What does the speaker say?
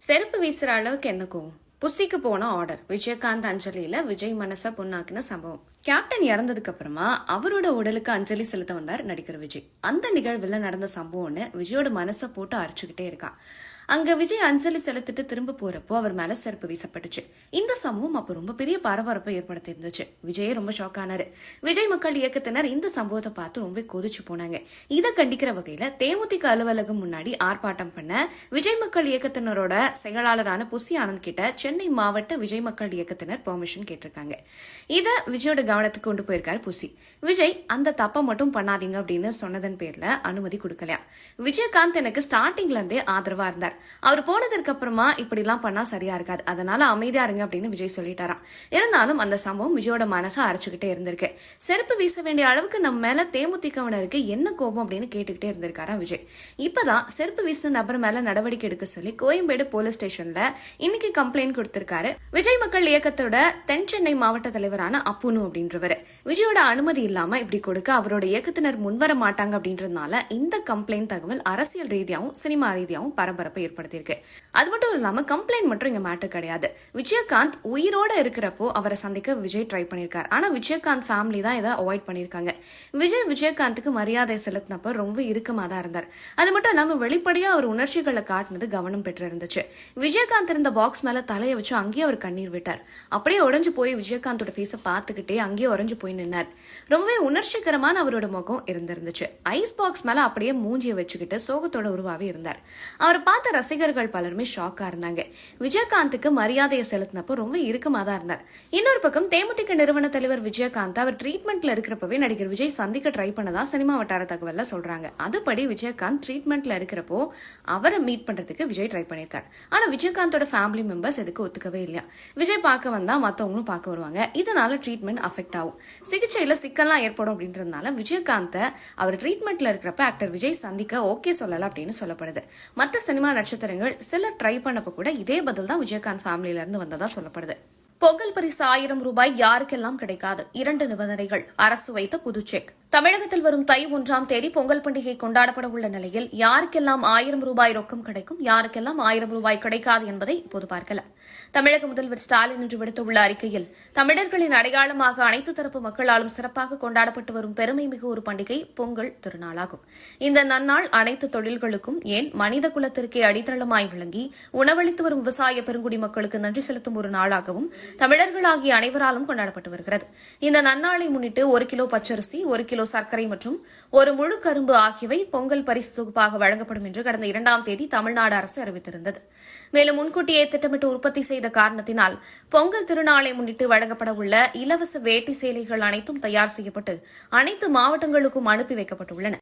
செருப்பு வீசுற அளவுக்கு என்ன கோவம்? புசிக்கு போன ஆர்டர் விஜயகாந்த் அஞ்சலியில விஜய் மனசா பொண்ணாக்கின சம்பவம். கேப்டன் இறந்ததுக்கு அப்புறமா அவரோட உடலுக்கு அஞ்சலி செலுத்த வந்தார் நடிகர் விஜய். அந்த நிகழ்வுல நடந்த சம்பவம்னு விஜயோட மனசை போட்டு அரைச்சுக்கிட்டே இருக்கான் அங்க விஜய் அஞ்சலி செலுத்திட்டு திரும்ப போறப்போ அவர் மேல செருப்பு வீசப்பட்டுச்சு. இந்த சம்பவம் அப்ப ரொம்ப பெரிய பரபரப்பை ஏற்படுத்தி இருந்துச்சு விஜய் ரொம்ப ஷாக் ஆனாரு. விஜய் மக்கள் இயக்கத்தினர் இந்த சம்பவத்தை பார்த்து ரொம்ப கொதிச்சு போனாங்க. இதை கண்டிக்கிற வகையில தேமுதிக அலுவலகம் முன்னாடி ஆர்ப்பாட்டம் பண்ண விஜய் மக்கள் இயக்கத்தினரோட செயலாளரான புசி ஆனந்த் கிட்ட சென்னை மாவட்ட விஜய் மக்கள் இயக்கத்தினர் பெர்மிஷன் கேட்டிருக்காங்க. இத விஜயோட கவனத்துக்கு கொண்டு போயிருக்காரு புசி விஜய் அந்த தப்பை மட்டும் பண்ணாதீங்க அப்படின்னு சொன்னதன் பேர்ல அனுமதி கொடுக்கலையா? விஜயகாந்த் எனக்கு ஸ்டார்டிங்ல இருந்தே ஆதரவா இருந்தார். அவர் போனதற்கு அப்புறமா இப்படி எல்லாம் பண்ணா சரியா இருக்காது. அதனால அமைதியா இருங்க அப்படின்னு விஜய் சொல்லிட்டாராம். இருந்தாலும் அந்த சம்பவம் விஜயோட மனசை அரைச்சுக்கிட்டே இருந்திருக்கு. செருப்பு வீச வேண்டிய அளவுக்கு நம்ம மேல தேமுதிகவினருக்கு என்ன கோபம் அப்படின்னு கேட்டுக்கிட்டே இருந்திருக்காராம் விஜய். இப்பதான் செருப்பு வீசின நபர் மேல நடவடிக்கை எடுக்க சொல்லி கோயம்பேடு போலீஸ் ஸ்டேஷன்ல இன்னைக்கு கம்ப்ளைண்ட் கொடுத்திருக்காரு. விஜய் மக்கள் இயக்கத்தோட தென் சென்னை மாவட்ட தலைவரான அப்புனு அப்படின்றவர். விஜயோட அனுமதி இல்லாம இப்படி கொடுக்க அவரோட இயக்கத்தினர் முன்வர மாட்டாங்க அப்படின்றதுனால இந்த கம்ப்ளைண்ட் தகவல் அரசியல் ரீதியாவும் சினிமா ரீதியாவும் பரபரப்பை ஏற்படுத்தியிருக்கு. அது மட்டும் இல்லாம கம்ப்ளைண்ட் மட்டும் இங்க மேட்டர் கிடையாது. விஜயகாந்த் உயிரோட இருக்கிறப்போ அவரை சந்திக்க விஜய் ட்ரை பண்ணிருக்காரு ஆனா விஜயகாந்த் ஃபேமிலி தான் இதை அவாய்ட் பண்ணிருக்காங்க விஜய் விஜயகாந்துக்கு மரியாதை செலுத்தினப்ப ரொம்ப இறுக்கமா தான் இருந்தார். அது மட்டும் இல்லாம வெளிப்படையா அவர் உணர்ச்சிகளை காட்டினது கவனம் பெற்று இருந்துச்சு விஜயகாந்த் இருந்த பாக்ஸ் மேல தலையை வச்சு அங்கேயே அவர் கண்ணீர் விட்டார். அப்படியே உடஞ்சு போய் விஜயகாந்தோட ஃபேஸை பார்த்துக்கிட்டே அங்கேயே உறைஞ்சு போய் நின்னார். ரொம்பவே உணர்ச்சிகரமான அவரோட முகம் இருந்திருந்துச்சு. ஐஸ் பாக்ஸ் மேல அப்படியே மூஞ்சியை வச்சுக்கிட்டு சோகத்தோட உருவாவே இருந்தார். அவர் பார்த்த ரசிகர்கள் பலருமே ஷாக்கா இருந்தாங்க. விஜயகாந்துக்கு மரியாதையை செலுத்தினப்போ ரொம்ப இறுக்கமா தான் இருந்தார். இன்னொரு பக்கம் தேமுதிக நிறுவன தலைவர் விஜயகாந்த் அவர் ட்ரீட்மெண்ட்ல இருக்கிறப்பவே நடிகர் விஜய் சந்திக்க ட்ரை பண்ணதா சினிமா வட்டார தகவல்ல சொல்றாங்க. அதுபடி விஜயகாந்த் ட்ரீட்மெண்ட்ல இருக்கிறப்போ அவரை மீட் பண்றதுக்கு விஜய் ட்ரை பண்ணியிருக்கார். ஆனா விஜயகாந்தோட ஃபேமிலி மெம்பர்ஸ் எதுக்கு ஒத்துக்கவே இல்லையா? விஜய் பார்க்க வந்தா மத்தவங்களும் பார்க்க வருவாங்க. இதனால ட்ரீட்மெண்ட் அஃபெக்ட் ஆகும். சிகிச்சையில சிக்கல்லாம் ஏற்படும் அப்படின்றதுனால விஜயகாந்தை அவர் ட்ரீட்மெண்ட்ல இருக்கிறப்ப ஆக்டர் விஜய் சந்திக்க ஓகே சொல்லல அப்படின்னு சொல்லப்படுது. மத்த சினிமா நட்சத்திரங்கள் சிலர் ட்ரை பண்ணப்ப கூட இதே பதில் தான் விஜயகாந்த் ஃபேமிலியில இருந்து வந்ததா சொல்லப்படுது. பொங்கல் பரிசு ஆயிரம் ரூபாய் யாருக்கெல்லாம் கிடைக்காது? இரண்டு நிபந்தனைகள். அரசு வைத்த புது செக் தமிழகத்தில் வரும் தை ஒன்றாம் தேதி பொங்கல் பண்டிகை கொண்டாடப்பட உள்ள நிலையில் யாருக்கெல்லாம் ஆயிரம் ரூபாய் ரொக்கம் கிடைக்கும் யாருக்கெல்லாம் ஆயிரம் ரூபாய் கிடைக்காது என்பதை இப்போது பார்க்கலாம். தமிழக முதல்வர் ஸ்டாலின் இன்று விடுத்துள்ள அறிக்கையில் தமிழர்களின் அடையாளமாக அனைத்து தரப்பு மக்களாலும் சிறப்பாக கொண்டாடப்பட்டு வரும் பெருமை மிகு ஒரு பண்டிகை பொங்கல் திருநாளாகும். இந்த நன்னாள் அனைத்து தொழில்களுக்கும் ஏன் மனித குலத்திற்கே அடித்தளமாய் விளங்கி உணவளித்து வரும் விவசாய பெருங்குடி மக்களுக்கு நன்றி செலுத்தும் ஒரு நாளாகவும் தமிழர்களாகிய அனைவராலும் கொண்டாடப்பட்டு வருகிறது. இந்த நன்னாளை முன்னிட்டு ஒரு கிலோ பச்சரிசி ஒரு கிலோ சர்க்கரை மற்றும் ஒரு முழு கரும்பு ஆகியவை பொங்கல் பரிசு தொகுப்பாக வழங்கப்படும் என்று கடந்த இரண்டாம் தேதி தமிழ்நாடு அரசு அறிவித்திருந்தது. மேலும் முன்கூட்டியே திட்டமிட்டு உற்பத்தி செய்த காரணத்தினால் பொங்கல் திருநாளை முன்னிட்டு வழங்கப்பட உள்ள இலவச வேட்டி சேலைகள் அனைத்தும் தயார் செய்யப்பட்டு அனைத்து மாவட்டங்களுக்கும் அனுப்பி வைக்கப்பட்டுள்ளன.